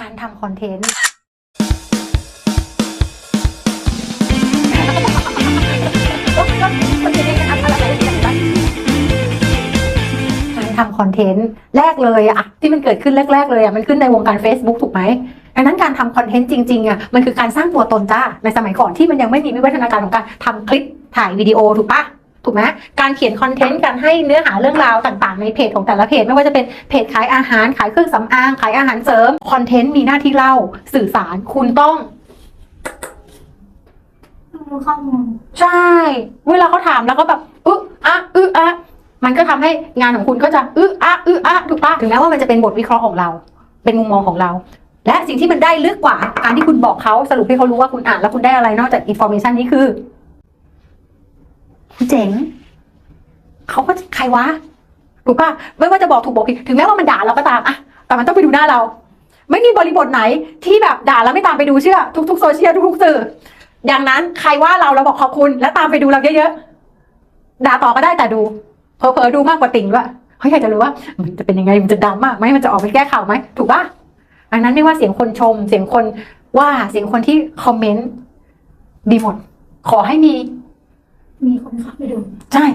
การทำคอนเทนต์การทำคอนเทนต์แรกเลยอะที่มันเกิดขึ้นแรก ๆ เลยอะมันขึ้นในวงการ Facebook ถูกไหมดังนั้นการทำคอนเทนต์จริงๆอะมันคือการสร้างตัวตนจ้าในสมัยก่อนที่มันยังไม่มีวิวัฒนาการของการทำคลิปถ่ายวิดีโอถูกปะ ถูกไหมการเขียนคอนเทนต์การให้เนื้อหาเรื่องราวต่างๆ ในเพจของแต่ละเพจ ไม่ว่าจะเป็นเพจขายอาหารขายเครื่องสำอางขายอาหารเสริมคอนเทนต์มีหน้าที่เล่าสื่อสารคุณต้องรู้ข้อมูลใช่ เวลาเขาถามแล้วก็แบบอึะอะอึะอะมันก็ทำให้งานของคุณก็จะอึะอะอึะอะถูกปะถึงแม้ว่ามันจะเป็นบทวิเคราะห์ของเรา เป็นมุมมองของเรา และสิ่งที่มันได้ลึกกว่า การที่คุณบอกเขาสรุปให้เขารู้ว่าคุณอ่านแล้วคุณได้อะไรนอกจากอินโฟ a t ชันนี้คือ เจ๋งเขาก็ใครวะถูกปะไม่ว่าจะบอกถูกบอกผิดถึงแม้ว่ามันด่าเราก็ตามอะแต่มันต้องไปดูหน้าเรา ไม่มีบริบทไหนที่แบบด่าแล้วไม่ตามไปดูเชื่อ ทุกๆโซเชียลทุกๆสื่อดังนั้นใครว่าเราเราบอกขอบคุณ แล้วตามไปดูเราเยอะๆด่าต่อก็ได้แต่ดูเผลอๆดูมากกว่าติ่งด้วยเขาอยากจะรู้ว่า มันจะเป็นยังไงมันจะดำมากไหมมันจะออกไปแก้ข่าวไหมถูกปะดังนั้นไม่ว่าเสียงคนชม เสียงคนว่าเสียงคนที่คอมเมนต์ดีหมดขอให้มี คนเข้าไปดู ใช่